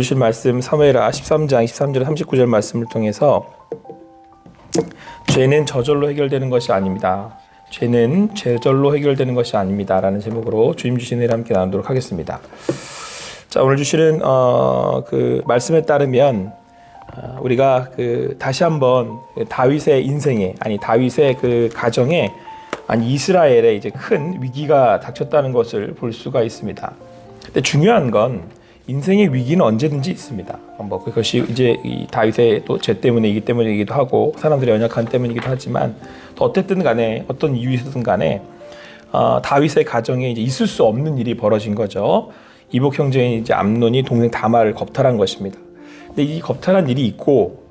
주신 말씀 사무엘하 13장 23절 39절 말씀을 통해서 죄는 저절로 해결되는 것이 아닙니다. 죄는 저절로 해결되는 것이 아닙니다 라는 제목으로 주님 주신 일 함께 나누도록 하겠습니다. 자 오늘 주시는 어, 그 말씀에 따르면 어, 우리가 그 다시 한번 그 다윗의 인생에 아니 다윗의 그 가정에 아니 이스라엘에 이제 큰 위기가 닥쳤다는 것을 볼 수가 있습니다. 근데 중요한 건 인생의 위기는 언제든지 있습니다. 뭐 그것이 이제 이 다윗의 또 죄 때문이기 때문이기도 하고 사람들의 연약한 때문이기도 하지만 또 어쨌든 간에 어떤 이유이든 간에 어, 다윗의 가정에 이제 있을 수 없는 일이 벌어진 거죠. 이복 형제인 이제 암논이 동생 다말을 겁탈한 것입니다. 근데 이 겁탈한 일이 있고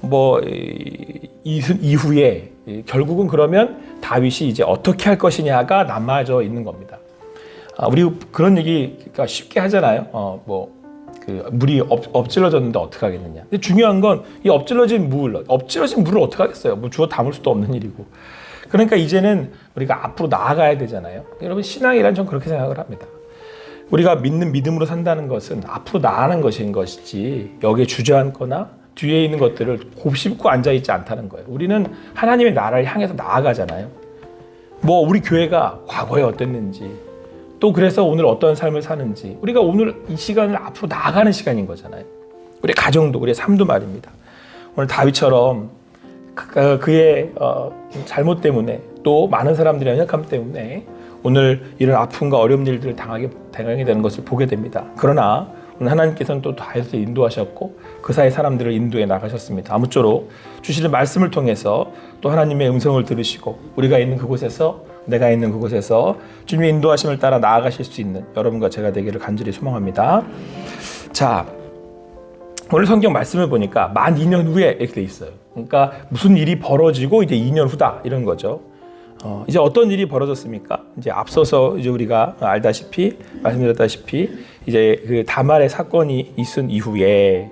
뭐 이, 이후에 결국은 그러면 다윗이 이제 어떻게 할 것이냐가 남아져 있는 겁니다. 아, 우리 그런 얘기 그러니까 쉽게 하잖아요. 어, 뭐, 그 물이 엎, 엎질러졌는데 어떻게 하겠느냐. 근데 중요한 건 이 엎질러진 물, 엎질러진 물을 어떻게 하겠어요? 뭐 주워 담을 수도 없는 일이고. 그러니까 이제는 우리가 앞으로 나아가야 되잖아요. 여러분 신앙이란 전 그렇게 생각을 합니다. 우리가 믿는 믿음으로 산다는 것은 앞으로 나아가는 것인 것이지 여기에 주저앉거나 뒤에 있는 것들을 곱씹고 앉아 있지 않다는 거예요. 우리는 하나님의 나라를 향해서 나아가잖아요. 뭐 우리 교회가 과거에 어땠는지 또 그래서 오늘 어떤 삶을 사는지 우리가 오늘 이 시간을 앞으로 나아가는 시간인 거잖아요. 우리 가정도 우리의 삶도 말입니다. 오늘 다윗처럼 그- 그의 어, 잘못 때문에 또 많은 사람들의 연약함 때문에 오늘 이런 아픔과 어려운 일들을 당하게 당하게 되는 것을 보게 됩니다. 그러나 오늘 하나님께서는 또 다윗을 인도하셨고 그 사이 사람들을 인도해 나가셨습니다. 아무쪼록 주시는 말씀을 통해서 또 하나님의 음성을 들으시고 우리가 있는 그곳에서 내가 있는 그곳에서 주님의 인도하심을 따라 나아가실 수 있는 여러분과 제가 되기를 간절히 소망합니다. 자, 오늘 성경 말씀을 보니까 만 2년 후에 이렇게 돼 있어요. 그러니까 무슨 일이 벌어지고 이제 2년 후다 이런 거죠. 어, 이제 어떤 일이 벌어졌습니까? 이제 앞서서 이제 우리가 알다시피 말씀드렸다시피 이제 그 다말의 사건이 있은 이후에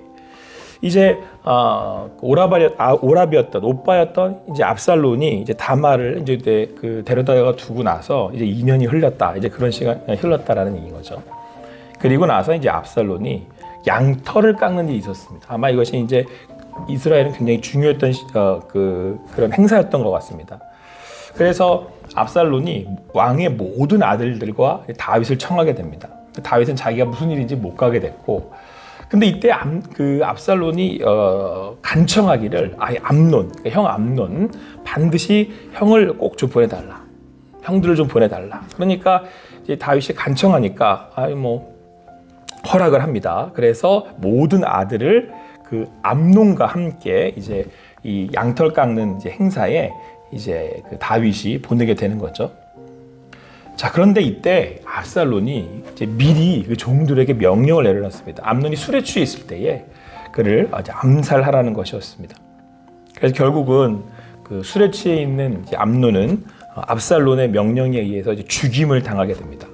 이제 어, 오라바리, 아, 오라비였던 오빠였던 이제 압살론이 이제 다말을 이제 내- 그 데려다가 두고 나서 이제 2년이 흘렸다 이제 그런 시간 흘렀다라는 얘기인 거죠. 그리고 나서 이제 압살론이 양털을 깎는 일이 있었습니다. 아마 이것이 이제 이스라엘은 굉장히 중요했던 시- 어, 그 그런 행사였던 것 같습니다. 그래서 압살론이 왕의 모든 아들들과 다윗을 청하게 됩니다. 다윗은 자기가 무슨 일인지 못 가게 됐고, 근데 이때 암, 그 압살론이 어, 간청하기를 아예 암론, 그러니까 형 암론 반드시 형을 꼭 좀 보내달라. 형들을 좀 보내달라. 그러니까 이제 다윗이 간청하니까 아이 뭐 허락을 합니다. 그래서 모든 아들을 그 암론과 함께 이제 이 양털 깎는 이제 행사에 이제 그 다윗이 보내게 되는 거죠. 자 그런데 이때 압살론이 미리 그 종들에게 명령을 내려놨습니다. 암론이 술에 취해 있을 때에 그를 암살하라는 것이었습니다. 그래서 결국은 그 술에 취해 있는 암론은 압살론의 명령에 의해서 죽임을 당하게 됩니다.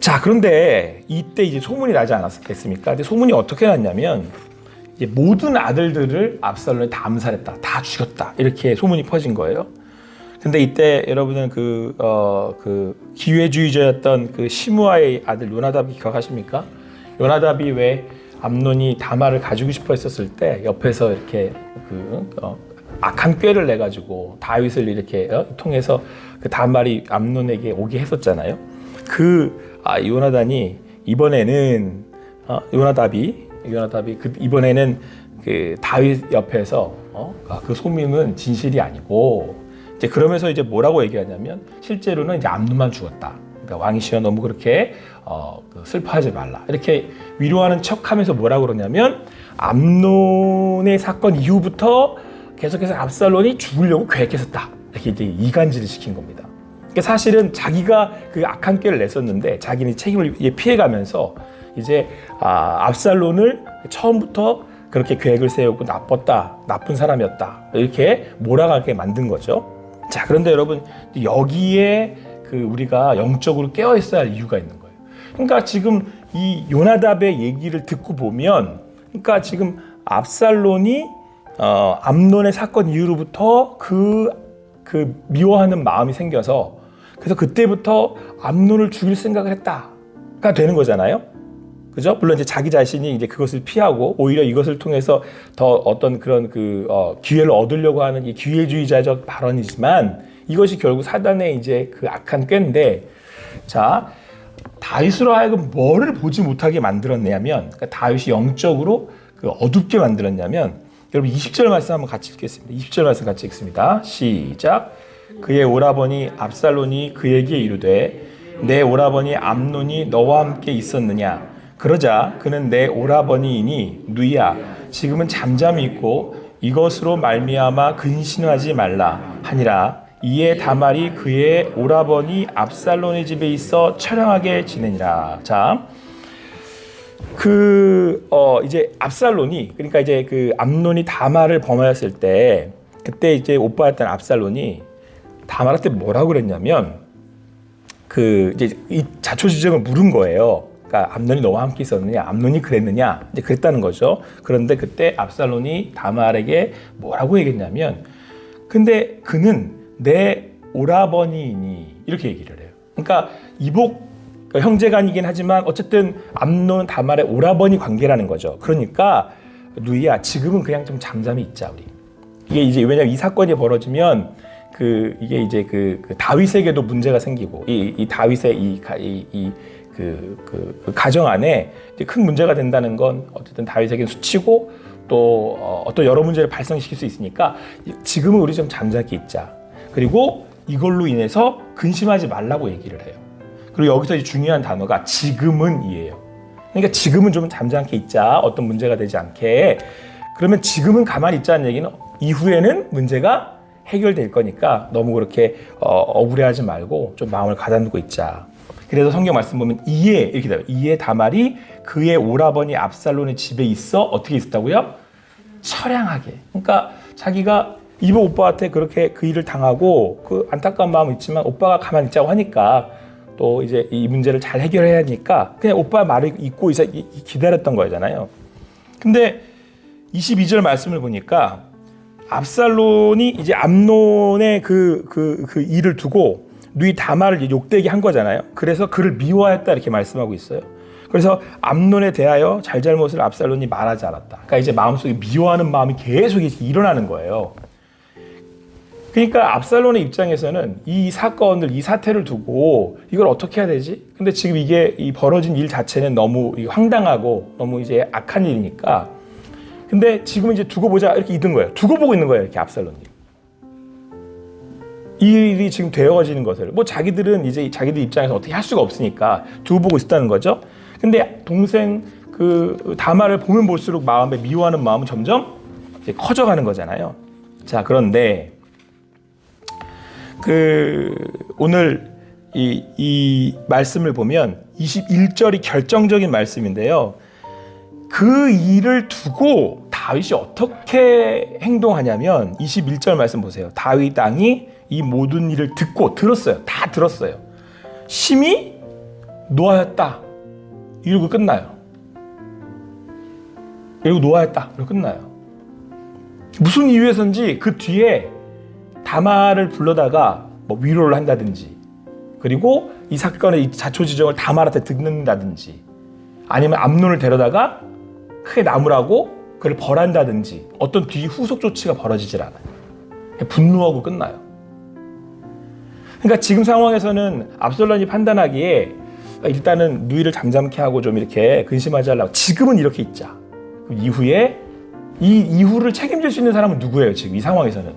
자, 그런데 이때 이제 소문이 나지 않았겠습니까? 근데 소문이 어떻게 났냐면 모든 아들들을 압살론이 다 암살했다, 다 죽였다 이렇게 소문이 퍼진 거예요. 근데 이때 여러분은 그, 어, 그 기회주의자였던 그 시므아의 아들 요나답이 기억하십니까? 요나답이 왜 암론이 다말을 가지고 싶어 했었을 때 옆에서 이렇게 그 어, 악한 꾀를 내 가지고 다윗을 이렇게 어, 통해서 그 다말이 암론에게 오게 했었잖아요. 그 아, 요나단이 이번에는 어, 요나답이 요나답이 그 이번에는 그 다윗 옆에서 어, 아, 그 소문은 진실이 아니고 이제 그러면서 이제 뭐라고 얘기하냐면 실제로는 이제 암론만 죽었다. 그러니까 왕이시여 너무 그렇게 어, 그 슬퍼하지 말라. 이렇게 위로하는 척하면서 뭐라고 그러냐면 암론의 사건 이후부터 계속해서 압살론이 죽으려고 계획했었다. 이렇게 이제 이간질을 시킨 겁니다. 그러니까 사실은 자기가 그 악한 꾀를 냈었는데 자기는 책임을 피해가면서 이제 아, 압살론을 처음부터 그렇게 계획을 세우고 나빴다, 나쁜 사람이었다 이렇게 몰아가게 만든 거죠. 자, 그런데 여러분 여기에 그 우리가 영적으로 깨어 있어야 할 이유가 있는 거예요. 그러니까 지금 이 요나답의 얘기를 듣고 보면, 그러니까 지금 압살론이 어, 암론의 사건 이후로부터 그, 그 미워하는 마음이 생겨서 그래서 그때부터 암론을 죽일 생각을 했다가 되는 거잖아요. 그죠? 물론 이제 자기 자신이 이제 그것을 피하고 오히려 이것을 통해서 더 어떤 그런 그 어, 기회를 얻으려고 하는 이 기회주의자적 발언이지만 이것이 결국 사단의 이제 그 악한 꾀인데 자 다윗으로 하여금 뭐를 보지 못하게 만들었냐면 그러니까 다윗이 영적으로 그 어둡게 만들었냐면 여러분 20절 말씀 한번 같이 읽겠습니다. 20절 말씀 같이 읽습니다. 시작. 그의 오라버니 압살론이 그에게 이르되 내 오라버니 암논이 너와 함께 있었느냐 그러자 그는 내 오라버니이니 누이야 지금은 잠잠히 있고 이것으로 말미암아 근신하지 말라 하니라 이에 다말이 그의 오라버니 압살론의 집에 있어 처량하게 지내니라 자 그, 어, 이제 압살론이, 그러니까 이제 그 암론이 다말을 범하였을 때, 그때 이제 오빠였던 압살론이 다말한테 뭐라고 그랬냐면, 그, 이제 이 자초지정을 물은 거예요. 그러니까 암론이 너와 함께 있었느냐, 암론이 그랬느냐, 이제 그랬다는 거죠. 그런데 그때 압살론이 다말에게 뭐라고 얘기했냐면, 근데 그는 내 오라버니이니, 이렇게 얘기를 해요. 그러니까 이복 그러니까 형제간이긴 하지만 어쨌든 암론은 다말의 오라버니 관계라는 거죠. 그러니까 누이야 지금은 그냥 좀 잠잠히 있자 우리. 이게 이제 왜냐면 이 사건이 벌어지면 그 이게 이제 그, 그 다윗에게도 문제가 생기고 이, 이 다윗의 이 이 그 그, 그 가정 안에 큰 문제가 된다는 건 어쨌든 다윗에게 수치고 또 어, 어떤 여러 문제를 발생시킬 수 있으니까 지금은 우리 좀 잠잠히 있자. 그리고 이걸로 인해서 근심하지 말라고 얘기를 해요. 그리고 여기서 중요한 단어가 지금은이에요. 그러니까 지금은 좀 잠잠하게 있자. 어떤 문제가 되지 않게. 그러면 지금은 가만히 있자는 얘기는 이후에는 문제가 해결될 거니까 너무 그렇게 어, 억울해하지 말고 좀 마음을 가다놓고 있자. 그래서 성경 말씀 보면 이에 이렇게 돼요. 이에 다말이 그의 오라버니 압살론의 집에 있어 어떻게 있었다고요? 처량하게. 그러니까 자기가 이보 오빠한테 그렇게 그 일을 당하고 그 안타까운 마음은 있지만 오빠가 가만히 있자고 하니까 또 이제 이 문제를 잘 해결해야 하니까 그냥 오빠 말을 잊고 있어 기다렸던 거잖아요. 근데 22절 말씀을 보니까 압살론이 이제 암론의 그, 그, 그 일을 두고 누이 다말을 욕되게 한 거잖아요. 그래서 그를 미워했다 이렇게 말씀하고 있어요. 그래서 암론에 대하여 잘잘못을 압살론이 말하지 않았다. 그러니까 이제 마음속에 미워하는 마음이 계속 일어나는 거예요. 그러니까 압살론의 입장에서는 이 사건을 이 사태를 두고 이걸 어떻게 해야 되지? 근데 지금 이게 이 벌어진 일 자체는 너무 황당하고 너무 이제 악한 일이니까 근데 지금 이제 두고 보자 이렇게 있는 거예요. 두고 보고 있는 거예요. 이렇게 압살론이. 이 일이 지금 되어지는 것을 뭐 자기들은 이제 자기들 입장에서 어떻게 할 수가 없으니까 두고 보고 있다는 거죠. 근데 동생 그 다말을 보면 볼수록 마음에 미워하는 마음은 점점 커져가는 거잖아요. 자 그런데 그 오늘 이, 이 말씀을 보면 21절이 결정적인 말씀인데요. 그 일을 두고 다윗이 어떻게 행동하냐면 21절 말씀 보세요. 다윗 땅이 이 모든 일을 듣고 들었어요. 다 들었어요. 심히 노하였다. 이러고 끝나요. 이러고 노하였다. 이러고 끝나요. 무슨 이유에서인지 그 뒤에 다마를 불러다가 뭐 위로를 한다든지 그리고 이 사건의 자초지정을 다말한테 듣는다든지 아니면 암론을 데려다가 크게 나무라고 그를 벌한다든지 어떤 뒤 후속 조치가 벌어지질 않아요. 분노하고 끝나요. 그러니까 지금 상황에서는 압솔론이 판단하기에 일단은 누이를 잠잠케 하고 좀 이렇게 근심하지 않라고 지금은 이렇게 있자. 이후에 이 이후를 책임질 수 있는 사람은 누구예요? 지금 이 상황에서는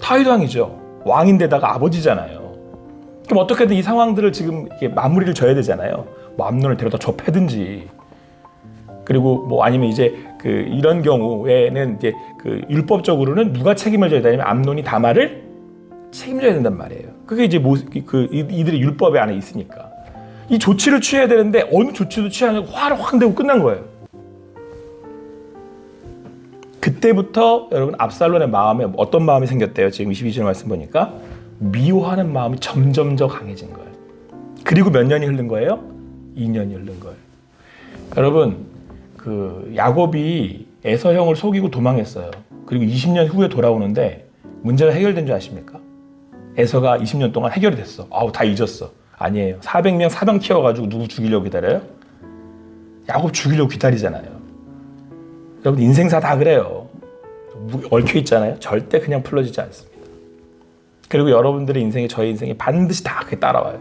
타이왕이죠. 왕인데다가 아버지잖아요. 그럼 어떻게든 이 상황들을 지금 이렇게 마무리를 져야 되잖아요. 뭐 암론을 데려다 접해든지 그리고 뭐 아니면 이제 그 이런 경우에는 이제 그 율법적으로는 누가 책임을 져야 되냐면 암론이 다말을 책임져야 된단 말이에요. 그게 이제 뭐, 그 이들의 율법에 안에 있으니까 이 조치를 취해야 되는데 어느 조치도 취하지 않고 화를 확 내고 끝난 거예요. 그때부터 여러분 압살론의 마음에 어떤 마음이 생겼대요? 지금 22절 말씀 보니까 미워하는 마음이 점점 더 강해진 거예요. 그리고 몇 년이 흐른 거예요? 2년이 흐른 거예요. 여러분 그 야곱이 에서 형을 속이고 도망했어요. 그리고 20년 후에 돌아오는데 문제가 해결된 줄 아십니까? 에서가 20년 동안 해결이 됐어. 아우 다 잊었어. 아니에요. 400명 사병 키워가지고 누구 죽이려고 기다려요? 야곱 죽이려고 기다리잖아요. 여러분 인생사 다 그래요. 얽혀 있잖아요. 절대 그냥 풀어지지 않습니다. 그리고 여러분들의 인생이 저의 인생이 반드시 다 그게 따라와요.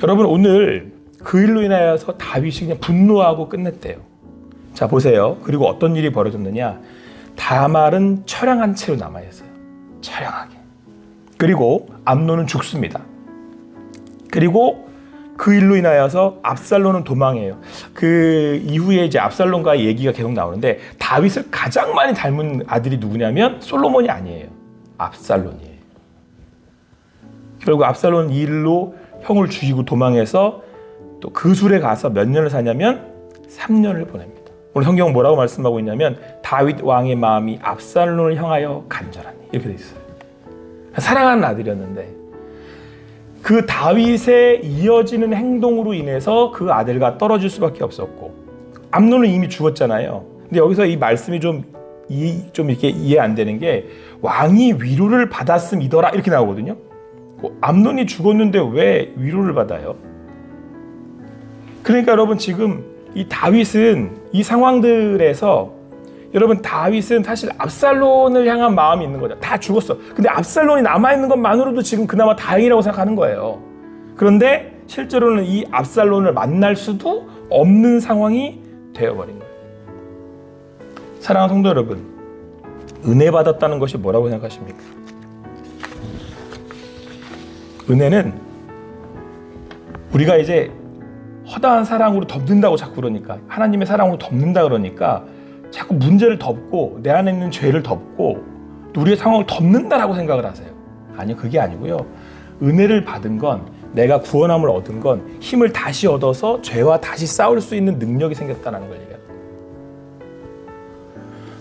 여러분 오늘 그 일로 인하여서 다윗이 그냥 분노하고 끝냈대요. 자 보세요. 그리고 어떤 일이 벌어졌느냐? 다말은 처량한 채로 남아 있어요. 처량하게. 그리고 암노는 죽습니다. 그리고 그 일로 인하여서 압살론은 도망해요. 그 이후에 이제 압살론과의 얘기가 계속 나오는데 다윗을 가장 많이 닮은 아들이 누구냐면 솔로몬이 아니에요. 압살론이에요. 결국 압살론 이 일로 형을 죽이고 도망해서 또 그 술에 가서 몇 년을 사냐면 3년을 보냅니다. 오늘 성경은 뭐라고 말씀하고 있냐면 다윗 왕의 마음이 압살론을 향하여 간절하니 이렇게 돼 있어요. 사랑하는 아들이었는데 그 다윗의 이어지는 행동으로 인해서 그 아들과 떨어질 수밖에 없었고 암론은 이미 죽었잖아요. 근데 여기서 이 말씀이 좀, 이, 좀 이렇게 이해 안 되는 게 왕이 위로를 받았음이더라 이렇게 나오거든요. 뭐 암론이 죽었는데 왜 위로를 받아요? 그러니까 여러분 지금 이 다윗은 이 상황들에서 여러분 다윗은 사실 압살론을 향한 마음이 있는 거죠. 다 죽었어. 근데 압살론이 남아 있는 것만으로도 지금 그나마 다행이라고 생각하는 거예요. 그런데 실제로는 이 압살론을 만날 수도 없는 상황이 되어버린 거예요. 사랑하는 성도 여러분, 은혜 받았다는 것이 뭐라고 생각하십니까? 은혜는 우리가 이제 허다한 사랑으로 덮는다고 자꾸 그러니까 하나님의 사랑으로 덮는다 그러니까 자꾸 문제를 덮고 내 안에 있는 죄를 덮고 또 우리의 상황을 덮는다라고 생각을 하세요. 아니요, 그게 아니고요. 은혜를 받은 건 내가 구원함을 얻은 건 힘을 다시 얻어서 죄와 다시 싸울 수 있는 능력이 생겼다는 걸 얘기해요.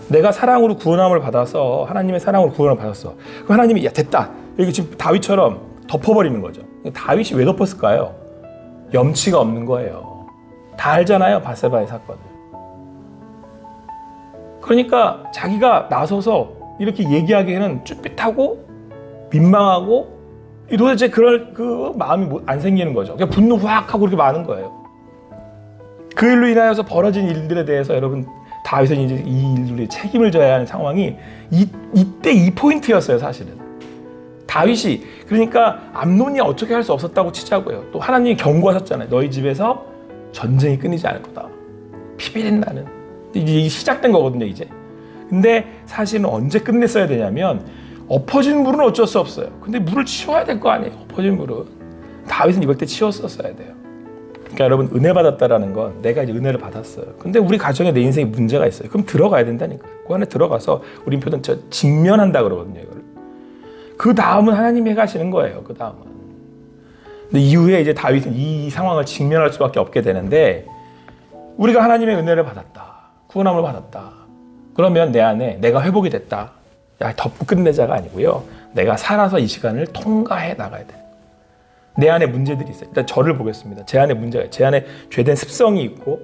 내가 사랑으로 구원함을 받아서 하나님의 사랑으로 구원을 받았어. 그 하나님이 야 됐다. 여기 지금 다윗처럼 덮어버리는 거죠. 다윗이 왜 덮었을까요? 염치가 없는 거예요. 다 알잖아요, 바세바의 사건을. 그러니까 자기가 나서서 이렇게 얘기하기에는 쭈삣하고 민망하고 도대체 그럴 그 마음이 뭐안 생기는 거죠. 그냥 분노 후학하고 그렇게 많은 거예요. 그 일로 인하여서 벌어진 일들에 대해서 여러분 다윗은 이제 이 일들에 책임을 져야 하는 상황이 이, 이때 이 포인트였어요, 사실은. 다윗이 그러니까 암론이 어떻게 할 수 없었다고 치자고요. 또 하나님이 경고하셨잖아요. 너희 집에서 전쟁이 끊이지 않을 거다. 피비린 나는 이제 시작된 거거든요, 이제. 근데 사실은 언제 끝냈어야 되냐면 엎어진 물은 어쩔 수 없어요. 근데 물을 치워야 될 거 아니에요. 엎어진 물은 다윗은 이걸 때 치웠었어야 돼요. 그러니까 여러분 은혜 받았다라는 건 내가 이제 은혜를 받았어요. 근데 우리 가정에 내 인생에 문제가 있어요. 그럼 들어가야 된다니까. 그 안에 들어가서 우리 표현 저 직면한다 그러거든요. 이거를. 그 다음은 하나님이 해가시는 거예요. 그 다음은. 근데 이후에 이제 다윗은 이 상황을 직면할 수밖에 없게 되는데 우리가 하나님의 은혜를 받았다. 구원함을 받았다. 그러면 내 안에 내가 회복이 됐다. 야, 덮고 끝내자가 아니고요. 내가 살아서 이 시간을 통과해 나가야 돼. 내 안에 문제들이 있어요. 일단 저를 보겠습니다. 제 안에 문제가 있어요. 제 안에 죄된 습성이 있고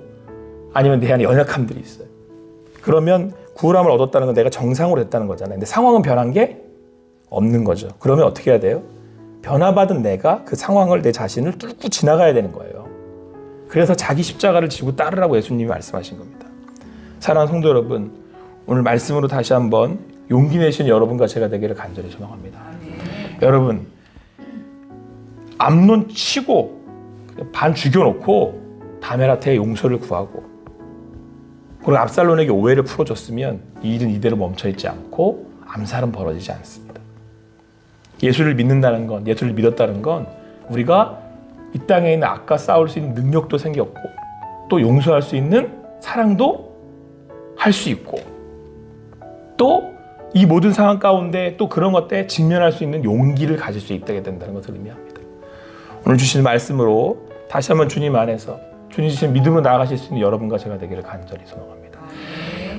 아니면 내 안에 연약함들이 있어요. 그러면 구원함을 얻었다는 건 내가 정상으로 됐다는 거잖아요. 근데 상황은 변한 게 없는 거죠. 그러면 어떻게 해야 돼요? 변화받은 내가 그 상황을 내 자신을 뚫고 지나가야 되는 거예요. 그래서 자기 십자가를 지고 따르라고 예수님이 말씀하신 겁니다. 사랑하는 성도 여러분, 오늘 말씀으로 다시 한번 용기 내신 여러분과 제가 되기를 간절히 소망합니다. 여러분, 암론 치고 반 죽여놓고 다메라테의 용서를 구하고 그리고 압살론에게 오해를 풀어줬으면 이 일은 이대로 멈춰있지 않고 암살은 벌어지지 않습니다. 예수를 믿는다는 건, 예수를 믿었다는 건 우리가 이 땅에 있는 악과 싸울 수 있는 능력도 생겼고 또 용서할 수 있는 사랑도 할 수 있고 또 이 모든 상황 가운데 또 그런 것들에 직면할 수 있는 용기를 가질 수 있게 된다는 것을 의미합니다. 오늘 주신 말씀으로 다시 한번 주님 안에서 주님 주신 믿음으로 나아가실 수 있는 여러분과 제가 되기를 간절히 소망합니다.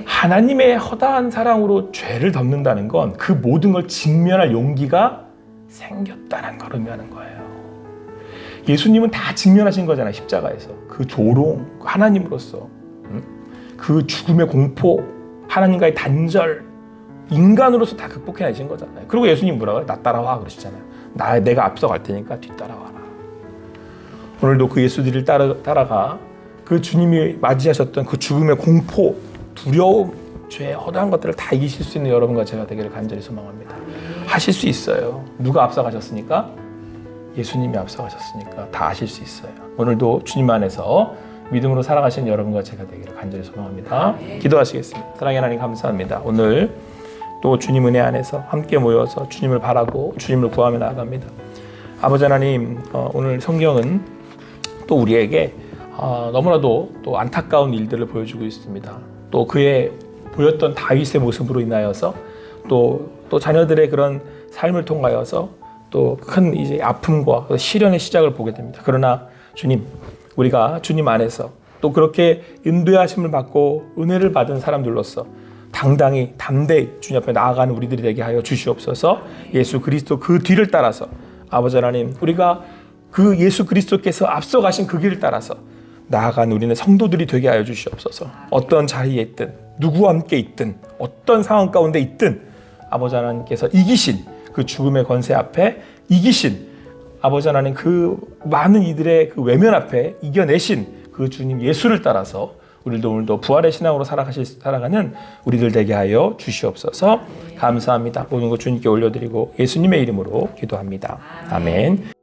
하나님의 허다한 사랑으로 죄를 덮는다는 건 그 모든 걸 직면할 용기가 생겼다는 걸 의미하는 거예요. 예수님은 다 직면하신 거잖아요. 십자가에서. 그 조롱, 하나님으로서. 그 죽음의 공포, 하나님과의 단절, 인간으로서 다 극복해내신 거잖아요. 그리고 예수님 뭐라고 해요? 나 따라와 그러시잖아요. 나, 내가 앞서갈 테니까 뒤따라와라. 오늘도 그 예수들을 따라, 따라가 그 주님이 맞이하셨던 그 죽음의 공포, 두려움, 죄의 허다한 것들을 다 이기실 수 있는 여러분과 제가 되기를 간절히 소망합니다. 하실 수 있어요. 누가 앞서가셨습니까? 예수님이 앞서가셨으니까 다 아실 수 있어요. 오늘도 주님 안에서 믿음으로 살아가시는 여러분과 제가 되기를 간절히 소망합니다. 기도하시겠습니다. 사랑의 하나님 감사합니다. 오늘 또 주님 은혜 안에서 함께 모여서 주님을 바라고 주님을 구하며 나아갑니다. 아버지 하나님 어, 오늘 성경은 또 우리에게 어, 너무나도 또 안타까운 일들을 보여주고 있습니다. 또 그의 보였던 다윗의 모습으로 인하여서 또, 또 자녀들의 그런 삶을 통하여서 또 큰 이제 아픔과 시련의 시작을 보게 됩니다. 그러나 주님, 우리가 주님 안에서 또 그렇게 인도하심을 받고 은혜를 받은 사람들로서 당당히 담대히 주님 앞에 나아가는 우리들이 되게 하여 주시옵소서. 예수 그리스도 그 뒤를 따라서 아버지 하나님 우리가 그 예수 그리스도께서 앞서가신 그 길을 따라서 나아간 우리는 성도들이 되게 하여 주시옵소서. 어떤 자리에 있든 누구와 함께 있든 어떤 상황 가운데 있든 아버지 하나님께서 이기신 그 죽음의 권세 앞에 이기신 아버지 하나님 그 많은 이들의 그 외면 앞에 이겨내신 그 주님 예수를 따라서 우리도 오늘도 부활의 신앙으로 살아가실 살아가는 우리들 되게 하여 주시옵소서. 감사합니다. 모든 것 주님께 올려드리고 예수님의 이름으로 기도합니다. 아멘.